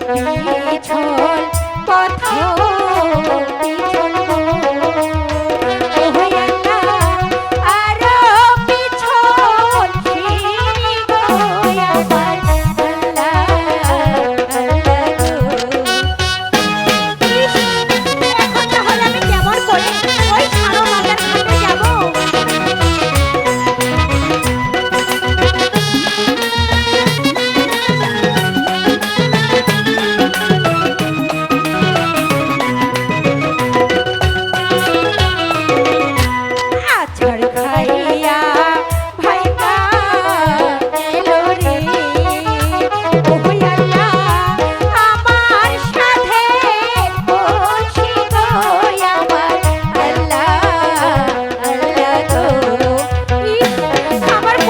কি ছল কথা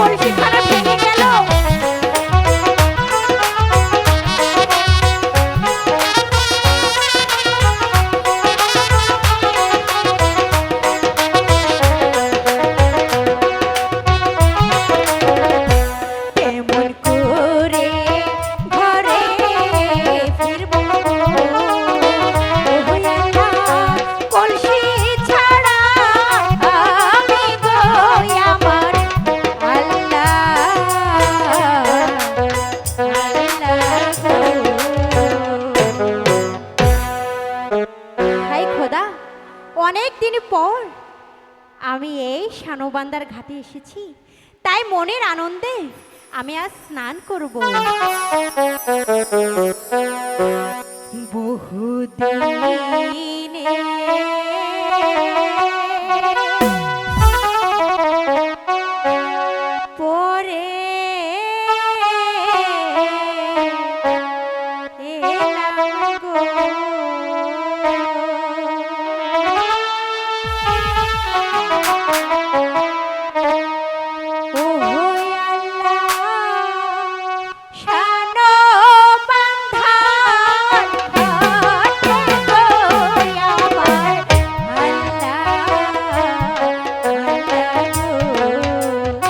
পরিশিক্ষার অনেকদিন পর আমি এই শানবান্দার ঘাটে এসেছি। তাই মনের আনন্দে আমি আজ স্নান করব। বহুদিনে